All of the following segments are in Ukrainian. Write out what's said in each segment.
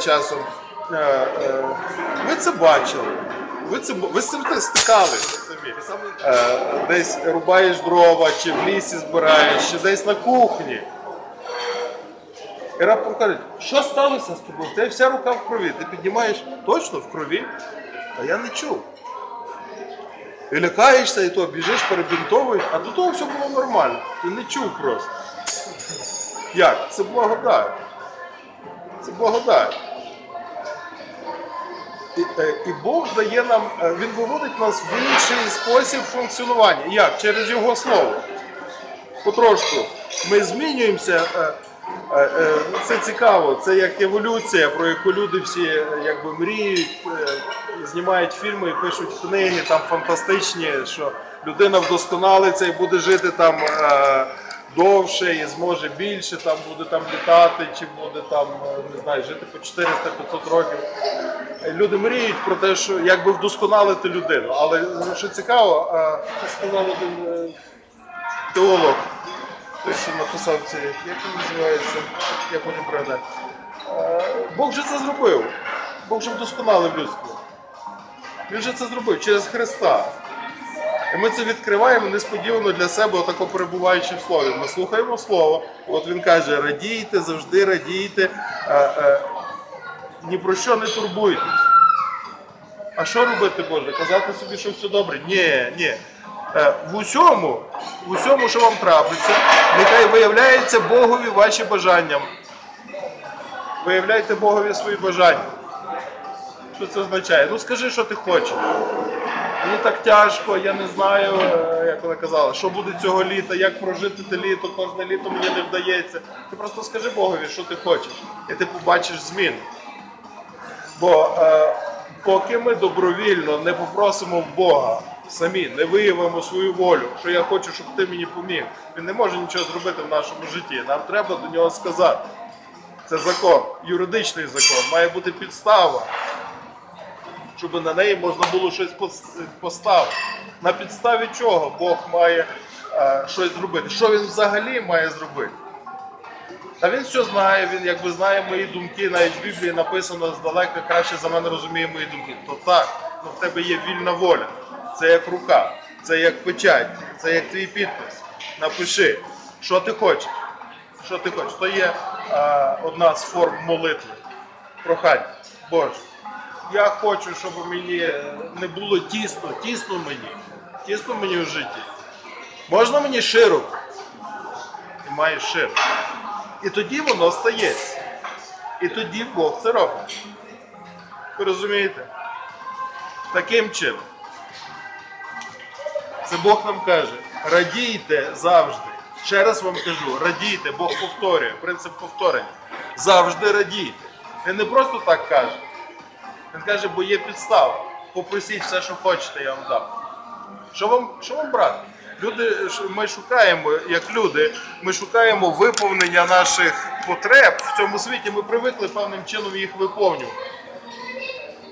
часом? Е, е, ви це бачили. Ви, це, ви з цим стикались самі. Е, десь рубаєш дрова, чи в лісі збираєш, чи десь на кухні. І раптом кажуть, що сталося з тобою? Тебе вся рука в крові. Ти піднімаєш точно в крові? А я не чув. І лякаєшся, і то біжиш, перебінтовуєш, а до того все було нормально. Ти не чув просто. Як? Це благодать. Це благодать. І, е, і Бог дає нам, е, Він виводить нас в інший спосіб функціонування. Як? Через Його слово. Потрошку. Ми змінюємося. е, Це цікаво, це як еволюція, про яку люди всі якби мріють, знімають фільми і пишуть книги там фантастичні, що людина вдосконалиться і буде жити там довше і зможе більше, там буде там літати, чи буде там е, не знаю, жити по 400-500 років. Е, Люди мріють про те, що як би вдосконалити людину. Але ну, що цікаво, е, сказав один теолог, той, що написав це, як він називається, я потім пригадаю. Бог вже це зробив. Бог вже вдосконалив людство. Він вже це зробив через Христа. І ми це відкриваємо несподівано для себе, отако перебуваючи в слові. Ми слухаємо слово. От він каже: радійте, завжди радійте, е, е, ні про що не турбуйтесь. А що робити, Боже? Казати собі, що все добре? Ні, ні. Е, В усьому, в усьому, що вам трапиться, нехай виявляється Богові ваші бажання. Виявляйте Богові свої бажання. Що це означає? Ну скажи, що ти хочеш. Мені так тяжко, я не знаю, е, як вона казала, що буде цього літа, як прожити те літо, кожне літо мені не вдається. Ти просто скажи Богові, що ти хочеш, і ти побачиш зміни. Бо е, поки ми добровільно не попросимо в Бога самі, не виявимо свою волю, що я хочу, щоб ти мені поміг, він не може нічого зробити в нашому житті. Нам треба до нього сказати. Це закон, юридичний закон, має бути підстава, щоб на неї можна було щось поставити. На підставі чого Бог має е, щось зробити? Що він взагалі має зробити? Та він все знає, він якби знає мої думки, навіть в Біблії написано здалека краще за мене розуміє мої думки. То так, ну в тебе є вільна воля. Це як рука, це як печать, це як твій підпис. Напиши, що ти хочеш. Що ти хочеш? То є е, одна з форм молитви. Прохання. Боже, я хочу, щоб мені не було тісно, тісно мені, тісно мені в житті. Можна мені широко? Ти маєш широко. І тоді воно стається. І тоді Бог це робить. Ви розумієте? Таким чином. Це Бог нам каже, радійте завжди. Ще раз вам кажу, радійте, Бог повторює, принцип повторення. Завжди радійте. Він не просто так каже. Він каже, бо є підстава. Попросіть все, що хочете, я вам дам. Що вам, що вам брати? Люди, ми шукаємо, як люди, ми шукаємо виповнення наших потреб в цьому світі. Ми привикли певним чином їх виповнювати.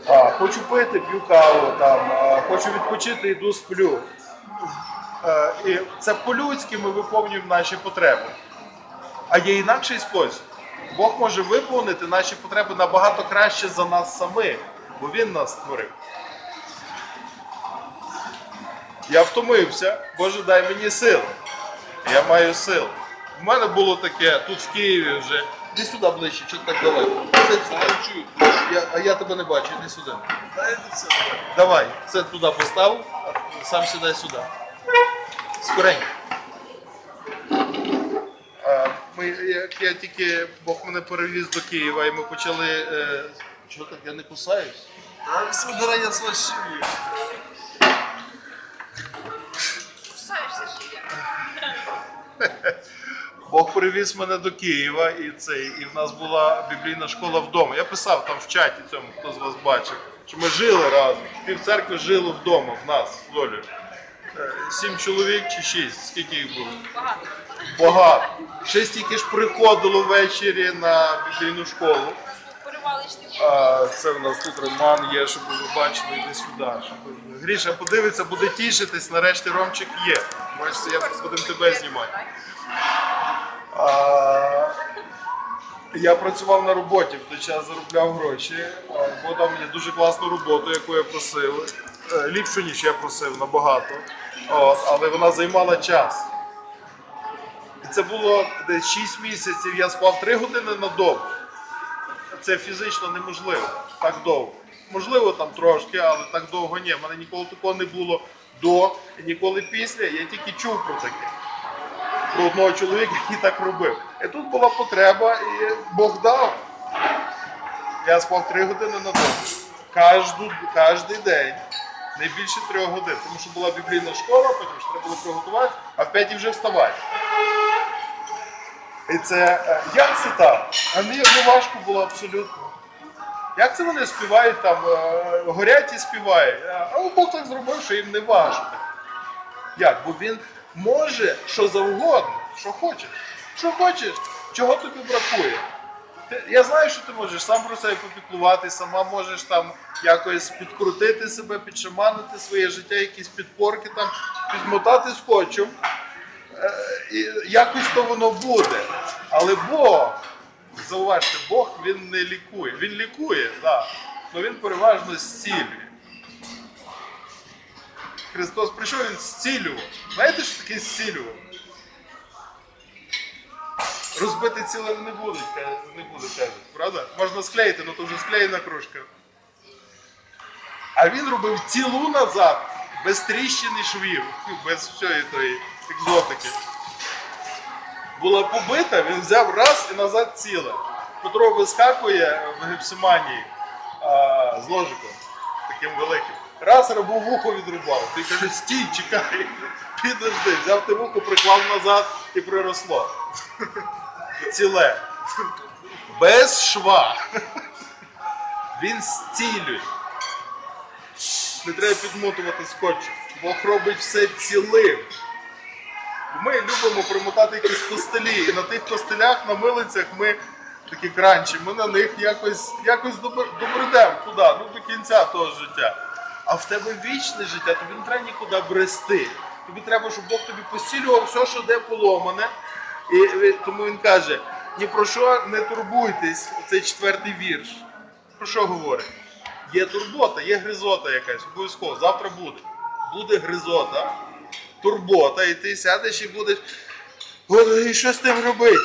А, хочу пити, п'ю каву, там, а, хочу відпочити, йду сплю. Е, і це по-людськи ми виповнюємо наші потреби. А є інакший спосіб. Бог може виповнити наші потреби набагато краще за нас самих, бо Він нас створив. Я втомився, Боже, дай мені сили. Я маю сили. У мене було таке тут в Києві вже. Іди сюди ближче, що так далеко. Чую. Я, а я тебе не бачу, іди сюди. Давай, це туди постав, а сам сідай сюди. Скоренько. Ми, як я тільки Бог мене перевіз до Києва, і ми почали. Е, чого так, я не кусаюсь? Так, собирання з вашими. Кусаєшся ж я. Бог привіз мене до Києва, і цей, і в нас була біблійна школа вдома. Я писав там в чаті цьому, хто з вас бачив, що ми жили разом. Пів церкви жило вдома в нас з Олею. Е, Сім чоловік чи шість, скільки їх було? Багато. Багато. Ще стільки ж приходило ввечері на біблійну школу. А, це в нас тут Роман є, щоб ви бачили, йди сюди. Щоб... Гріша подивиться, буде тішитись, нарешті Ромчик є. Бачите, я будемо тебе знімати. А, я працював на роботі, в той час заробляв гроші. Бо дав мені дуже класну роботу, яку я просив. Е, Ліпшу, ніж я просив, набагато. От, але вона займала час. І це було десь 6 місяців, я спав 3 години на добу. Це фізично неможливо так довго. Можливо, там трошки, але так довго ні. У мене ніколи такого не було до і ніколи після. Я тільки чув про таке. Про одного чоловіка, який так робив. І тут була потреба, і Бог дав. Я спав 3 години на добу. Кожний день. Не більше трьох годин. Тому що була біблійна школа, потім що треба було приготувати, а в п'ятій вже вставати. І це е, як це так? А мені не важко було абсолютно. Як це вони співають там, е, горять і співають? А а Бог так зробив, що їм не важко. Як? Бо він може що завгодно, що хочеш. Що хочеш, чого тобі бракує. Я знаю, що ти можеш сам про себе попіклувати, сама можеш там якось підкрутити себе, підшаманити своє життя, якісь підпорки там, підмотати скотчем. Е, якось то воно буде. Але Бог, зауважте, Бог він не лікує. Він лікує, так, але він переважно зцілює. Христос прийшов, він зцілював. Знаєте, що таке зцілював? Розбити цілим не ка- не буде кажуть, правда? Можна склеїти, але то вже склеєна кружка. А він робив цілу назад, без тріщин і швів, без всієї тої екзотики. Була побита, він взяв раз і назад ціле. Петро вискакує в гепсиманії з ложиком, таким великим. Раз рабу вухо відрубав. Ти каже, стій, чекай, підожди, взяв те вухо, приклав назад і приросло. Ціле. Без шва. Він зцілює. Не треба підмотувати скотчем. Бог робить все цілим. Ми любимо примотати якісь костелі, і на тих костелях, на милицях ми такі кранчі, ми на них якось, якось добр- добредемо туди, ну до кінця того життя. А в тебе вічне життя, тобі не треба нікуди брести. Тобі треба, щоб Бог тобі посілював все, що де поломане. І тому він каже: ні про що не турбуйтесь, цей четвертий вірш. Про що говорить? Є турбота, є гризота якась, обов'язково, завтра буде. Буде гризота, турбота, і ти сядеш і будеш. І що з тим робити?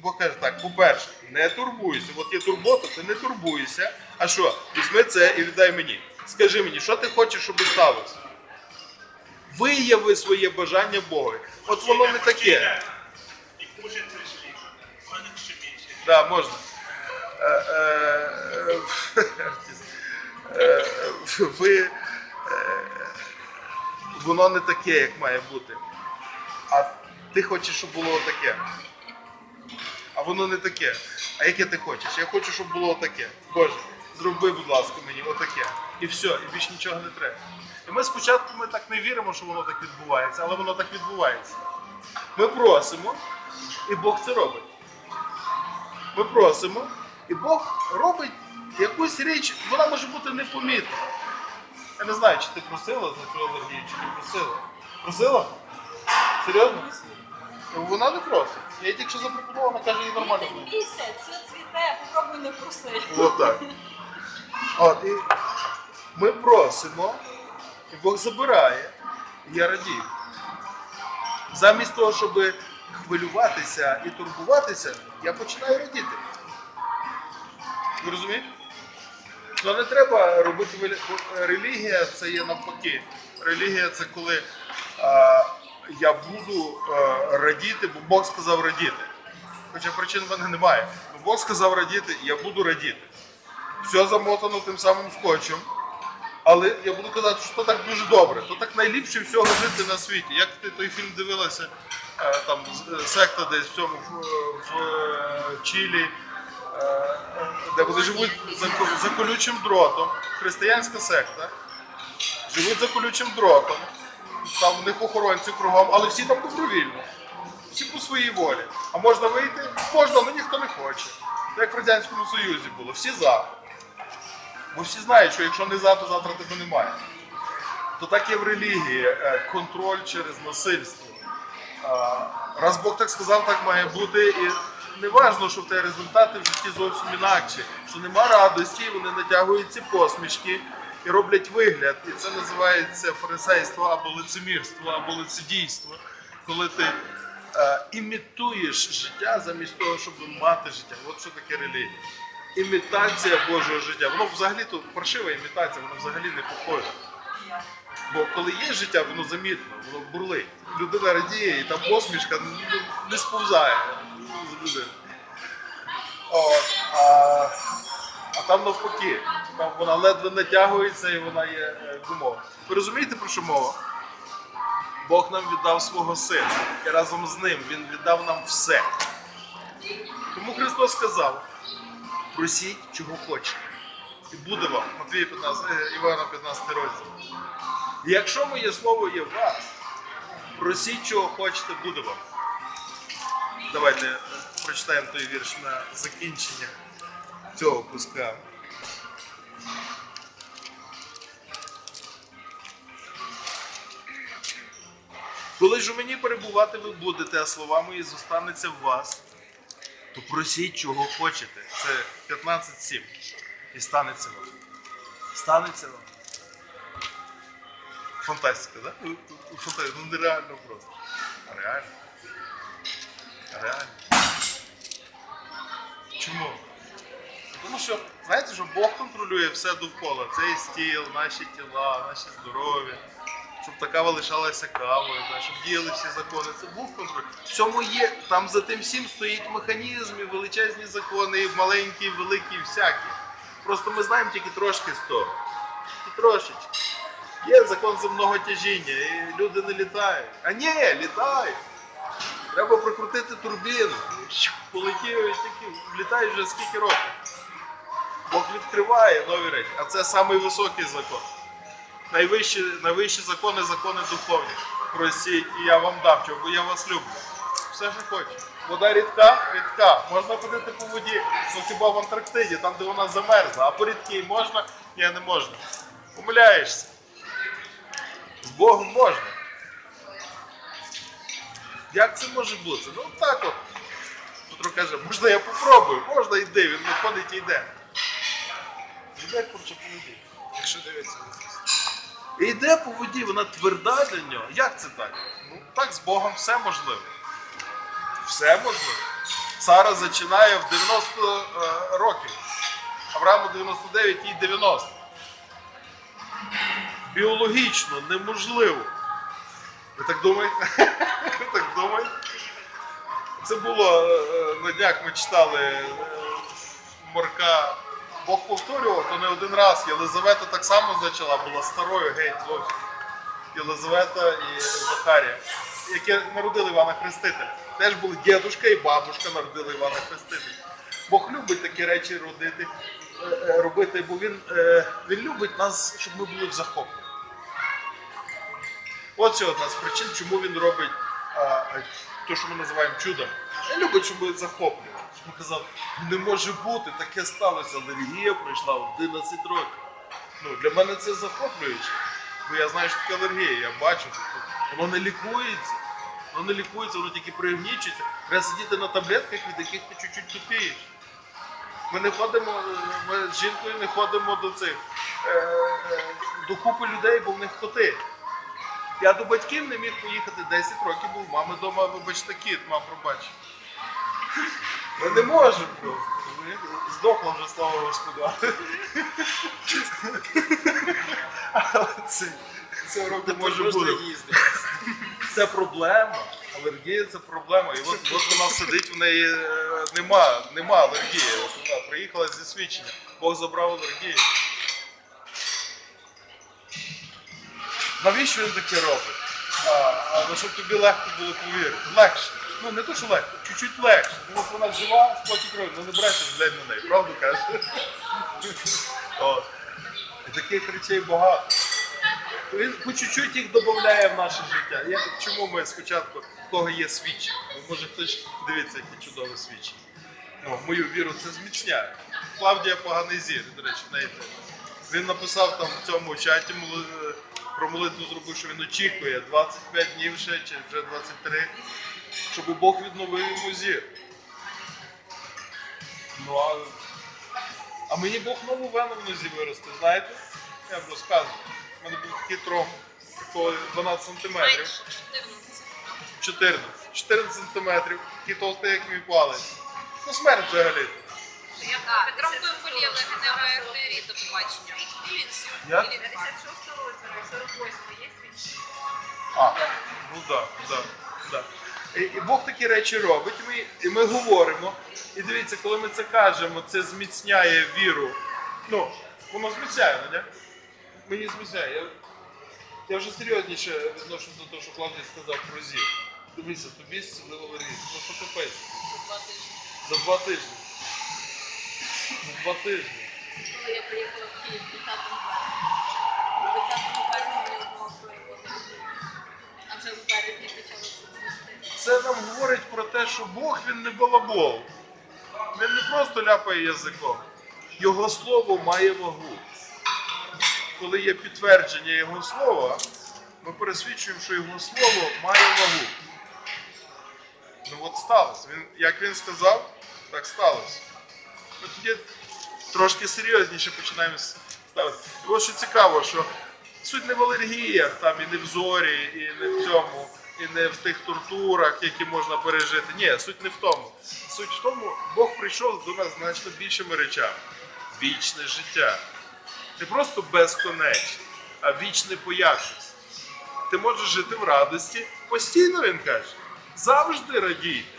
Бог каже, так, по-перше, не турбуйся. От є турбота, ти не турбуйся. А що? Візьми це і віддай мені. Скажи мені, що ти хочеш, щоб сталося? Вияви своє бажання Богу. От воно не таке. Прийшли. Можна е, е, е, Ви. Воно не таке, як має бути. А ти хочеш, щоб було таке. А воно не таке. А яке ти хочеш? Я хочу, щоб було таке. Боже, зроби, будь ласка, мені отаке. І все, і більше нічого не треба. І ми спочатку ми так не віримо, що воно так відбувається, але воно так відбувається. Ми просимо, і Бог це робить. Ми просимо, і Бог робить якусь річ, вона може бути непомітна. Я не знаю, чи ти просила за цю алергію, чи не просила. Просила? Серйозно? Вона не просить. Я їй тільки що запропонував, вона каже, їй нормально. Не бійся, все цвіте, попробуй не проси. От так. От, і ми просимо, і Бог забирає, і я радію. Замість того, щоб хвилюватися і турбуватися, я починаю радіти. Ви розумієте? Ну не треба робити релігія, це є навпаки. Релігія це коли а, я буду а, радіти, бо Бог сказав радіти. Хоча причин в мене немає. Ну, Бог сказав радіти, я буду радіти. Все замотано тим самим скотчем. Але я буду казати, що то так дуже добре, то так найліпше всього жити на світі. Як ти той фільм дивилася, е, там з- секта десь в цьому в, в е, Чилі, е, де вони живуть за, за колючим дротом, християнська секта, живуть за колючим дротом, там в них охоронці кругом, але всі там добровільно. Всі по своїй волі. А можна вийти? Можна, але ніхто не хоче. Як в Радянському Союзі було, всі за. Бо всі знають, що якщо не за, то завтра тебе немає. то так є в релігії е, контроль через насильство. Раз Бог так сказав, так має бути. І не важливо, що в тебе результати в житті зовсім інакші, що нема радості, вони натягують ці посмішки і роблять вигляд. І це називається фарисейство або лицемірство, або лицедійство, коли ти е, імітуєш життя замість того, щоб мати життя. От що таке релігія. Імітація Божого життя. Воно взагалі то паршива імітація, воно взагалі не походить. Бо коли є життя, воно замітно, воно бурлить. Людина радіє, і та посмішка не сповзає з людини. А, а там навпаки, там вона ледве натягується і вона є е, гумова. Ви розумієте, про що мова? Бог нам віддав свого сина, і разом з ним Він віддав нам все. Тому Христос сказав: просіть, чого хочете. І буде вам. Матвія 15, е, Івана 15 розділ. Якщо моє слово є в вас, просіть, чого хочете, буде вам. Давайте е, прочитаємо той вірш на закінчення цього куска. Коли ж у мені перебувати ви будете, а слова мої зостанеться в вас, то просіть, чого хочете. Це 15.7. І станеться вам. Станеться вам. Фантастика, так? Да? Фантастика. Ну нереально просто. Реально. Реально. Чому? Тому що, знаєте, що Бог контролює все довкола. Цей стіл, наші тіла, наше здоров'я, щоб та кава лишалася кавою, щоб діяли всі закони. Це Бог контролює. В цьому є, там за тим всім стоїть механізм, і величезні закони, і маленькі, і великі, і всякі. Просто ми знаємо тільки трошки з того. Тільки трошечки. Є закон земного тяжіння, і люди не літають. А ні, літають. Треба прокрутити турбіну. Полетів і тільки літають вже скільки років. Бог відкриває нові речі. А це самий високий закон. Найвищі, найвищі закони закони духовні. Просіть, і я вам дам, бо я вас люблю. Все, що хочу. Вода рідка, рідка. Можна ходити по воді, ну хіба в Антарктиді, там, де вона замерзла, а по рідкій можна, ні, не можна. Помиляєшся. З Богом можна. Як це може бути? Ну так от. Петро каже, можна я попробую, можна йди, він виходить і йде. Йде корче по воді. Якщо дивитися. І йде по воді, вона тверда для нього. Як це так? Ну так з Богом все можливо. Все можливо. Сара зачинає в 90 е, років. Аврааму 99, їй 90. Біологічно неможливо. Ви так думаєте? Ви так думаєте? Це було е, на днях ми читали е, Марка. Бог повторював, то не один раз. Єлизавета так само зачала, була старою геть зовсім. Єлизавета і Захарія, які народили Івана Хрестителя. Теж були дідушка і бабушка народили Івана Хрестителя. Бог любить такі речі родити, е, е, робити, бо він, е, він любить нас, щоб ми були в захопленні. От одна з причин, чому він робить те, що ми називаємо чудом. Він любить, щоб ми захоплювали. Щоб ми казали, не може бути, таке сталося. Алергія пройшла 11 років. Ну, для мене це захоплююче. Бо я знаю, що таке алергія, я бачу, що воно не лікується. Воно не лікується, воно тільки пригнічується. Треба сидіти на таблетках, від яких ти чуть-чуть тупієш. Ми не ходимо, е, ми з жінкою не ходимо до цих е, е, до купи людей, бо в них коти. Я до батьків не міг поїхати 10 років, був мами вдома, вибачте, кіт, мам, пробач. Ми не можемо просто. Здохла вже, слава Господу. Але це, це року може бути. Це проблема. Алергія це проблема. І от, от вона сидить, в неї е, нема, нема алергії. От вона приїхала зі свідчення. Бог забрав алергію. Навіщо він таке робить? А, а ну, щоб тобі легко було повірити. Легше. Ну не то, що легко, чуть-чуть легше. Тому що вона жива, спокій крові, ну не брешеш, глянь на неї, правду кажеш? І таких речей багато. Він по чуть-чуть їх додає в наше життя. Я, чому ми спочатку в кого є свідчення? Може хтось дивиться, які чудові свідчення. Ну, мою віру це зміцняє. Клавдія поганий зір, до речі, в. Він написав там в цьому чаті про молитву зробив, що він очікує 25 днів ще чи вже 23, щоб Бог відновив йому зір. Ну а, а мені Бог нову вену в нозі виросте, знаєте? Я вам розказую. У мене був такий тром, такого 12 сантиметрів. 14. 14. 14 сантиметрів, такий толстий, як мій палець. Ну смерть взагалі. Петром боліли геневої артерії до побачення. Як? 56 розміру, 48 є він? А, ну так, да, да, да. І, і Бог такі речі робить, і ми, і ми говоримо. І дивіться, коли ми це кажемо, це зміцняє віру. Ну, воно зміцняє, не? Мені зміцняє. Я, я вже серйозніше відношу до того, що Клавдій сказав про зір. Дивися, тобі зцілило рік. Ну що капець? За два тижні. За два тижні. Коли я приїхала в Київ 20 березня. 20 березня мені одного проявило. А вже в березні почало цвісти. Це нам говорить про те, що Бог він не балабол. Він не просто ляпає язиком. Його слово має вагу. Коли є підтвердження Його слова, ми пересвідчуємо, що Його слово має вагу. Ну от сталося. Він, як він сказав, так сталося. Ми тоді трошки серйозніше починаємо ставити. І ось що цікаво, що суть не в алергіях, там, і не в зорі, і не в цьому, і не в тих тортурах, які можна пережити. Ні, суть не в тому. Суть в тому, Бог прийшов до нас значно більшими речами. Вічне життя. Не просто безконечне, а вічне по якості. Ти можеш жити в радості постійно, він каже. Завжди радійте.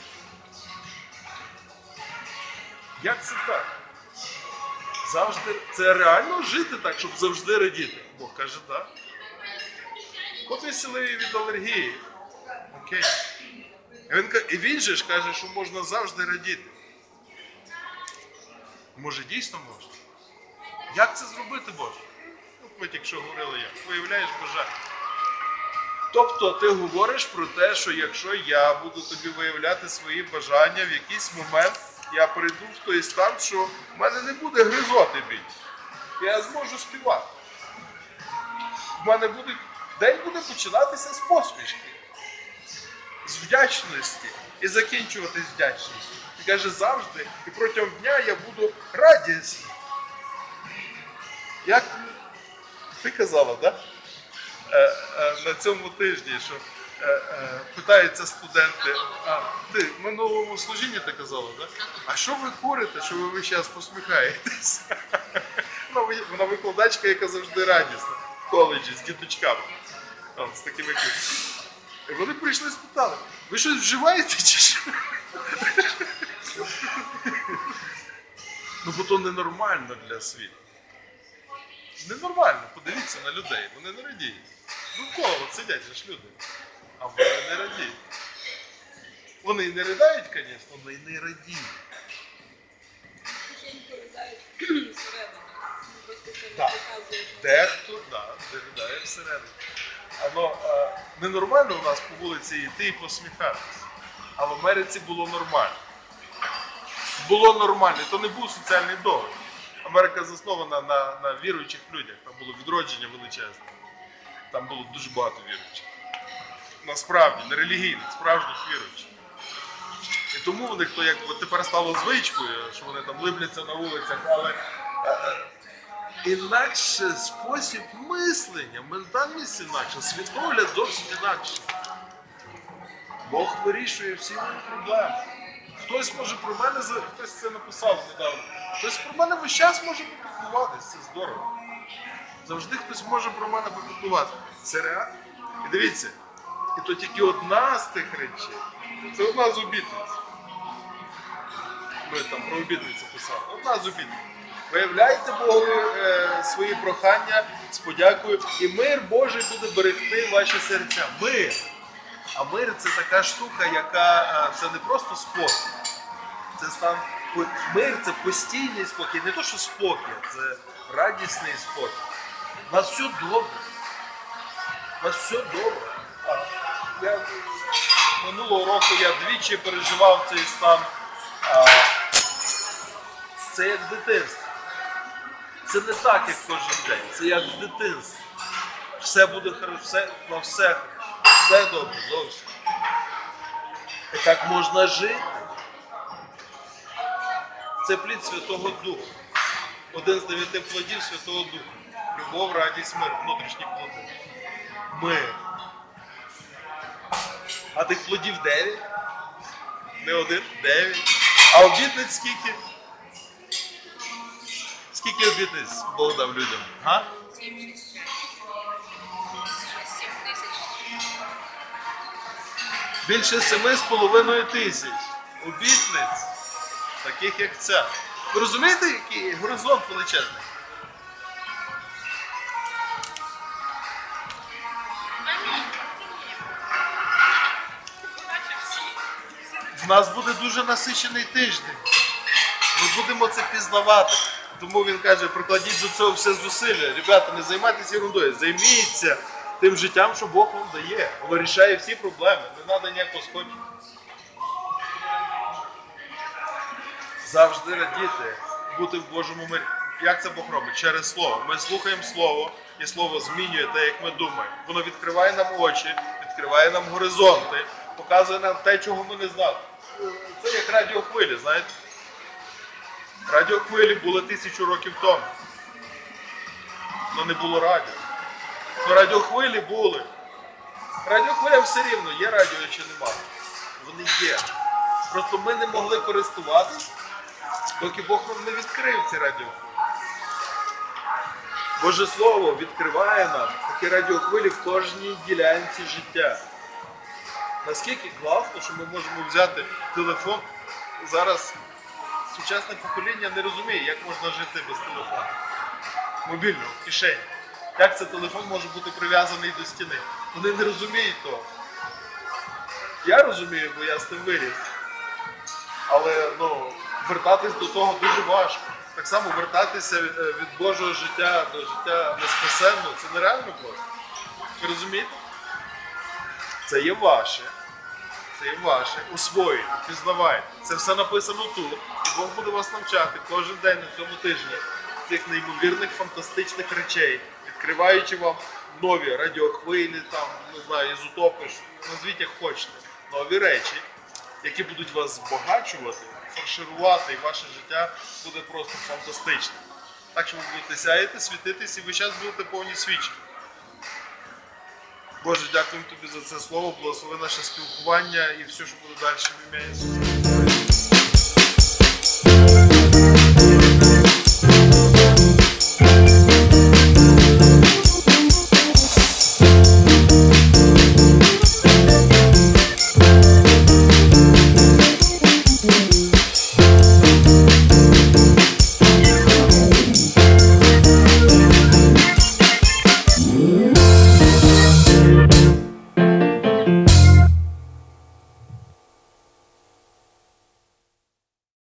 Як це так? Завжди це реально жити так, щоб завжди радіти. Бог каже, так. От ви від алергії. Окей. І він, і він же ж каже, що можна завжди радіти. Може, дійсно можна? Як це зробити, Боже? От ми тільки що говорили. Виявляєш бажання. Тобто ти говориш про те, що якщо я буду тобі виявляти свої бажання, в якийсь момент я прийду в той стан, що в мене не буде гризоти біль. Я зможу співати. В мене буде день буде починатися з посмішки, з вдячності і закінчуватись вдячністю. І каже завжди, і протягом дня я буду радісний. Як ти казала, так? е, е, на цьому тижні, що питаються студенти, а ти в минулому служінні ти казала, так? А що ви курите, що ви час посміхаєтесь? Вона, викладачка, яка завжди радісна в коледжі з діточками. З такими. І вони прийшли і спитали, ви щось вживаєте чи що? Ну, бо то ненормально для світу. Ненормально, подивіться на людей, вони не радіють. Ну коло от сидять же ж люди. А вони не радіють. Вони не riдають, звісно, але й не радіють. Ридають Так. Дехто, да, ридає всередині. Воно е, ненормально у нас по вулиці йти і посміхатися. А в Америці було нормально. Було нормально, то не був соціальний договір. Америка заснована на, на віруючих людях. Там було відродження величезне. Там було дуже багато віруючих. Насправді, не релігійних, справжніх віруючих. І тому в них то якби тепер стало звичкою, що вони там либляться на вулицях, але е, е, інакше спосіб мислення, ментальність інакша, світогляд зовсім інакше. Бог вирішує всі мої проблеми. Хтось може про мене хтось це написав недавно. Хтось про мене весь час може попіклуватися, це здорово. Завжди хтось може про мене попіклувати. Це реально. І дивіться, і то тільки одна з тих речей. Це одна з обітниць. Ми там про обітницю писали. Одна з обітниць. Виявляйте Богу е, свої прохання з подякою, і мир Божий буде берегти ваші серця. Мир. А мир це така штука, яка е, це не просто спокій. Це стан мир це постійний спокій. Не то, що спокій, це радісний спокій. У вас все добре. У вас все добре. Я, минулого року я двічі переживав цей стан. А, це як дитинство. Це не так, як кожен день, це як в дитинстві. Все буде хорошо, все, на все. Все добре, зовсім. І так можна жити. Це плід Святого Духа. Один з дев'яти плодів Святого Духа. Любов, радість, мир, внутрішні плоди. Мир. А тих плодів дев'ять. Не один, дев'ять. А обітниць скільки? Скільки обітниць Бог дав людям? А? Більше половиною тисяч обітниць, таких як ця. Ви розумієте, який горизонт величезний? В нас буде дуже насичений тиждень. Ми будемо це пізнавати. Тому він каже, прикладіть до цього все зусилля. Ребята, не займайтеся ерундою, займіться тим життям, що Бог вам дає. Воно рішає всі проблеми. Не треба ніякого скотчу. Завжди радіти, бути в Божому мирі. Як це Бог робить? Через слово. Ми слухаємо слово, і слово змінює те, як ми думаємо. Воно відкриває нам очі, відкриває нам горизонти, показує нам те, чого ми не знали. Це як радіохвилі, знаєте? Радіохвилі були тисячу років тому. Ну не було радіо. Ну радіохвилі були. Радіохвиля все рівно, є радіо чи нема. Вони є. Просто ми не могли користуватись, доки Бог нам не відкрив ці радіохвилі. Боже Слово відкриває нам такі радіохвилі в кожній ділянці життя. Наскільки класно, що ми можемо взяти телефон зараз сучасне покоління не розуміє, як можна жити без телефону. Мобільного, в кишені. Як це телефон може бути прив'язаний до стіни? Вони не розуміють того. Я розумію, бо я з тим виріс. Але ну, вертатись до того дуже важко. Так само вертатися від, е, від Божого життя до життя неспасенного, це нереально просто. Ви розумієте? Це є ваше. Це є ваше. Усвоїть, пізнавайте. Це все написано тут. І Бог буде вас навчати кожен день на цьому тижні цих неймовірних фантастичних речей, відкриваючи вам нові радіохвилі, там, не знаю, ізотопи, назвіть як хочете, нові речі, які будуть вас збагачувати, фарширувати, і ваше життя буде просто фантастичним. Так що ви будете сяяти, світитись і ви час будете повні свідчення. Боже, дякуємо тобі за це слово, благослови наше спілкування і все, що буде далі в ім'я Ісуса.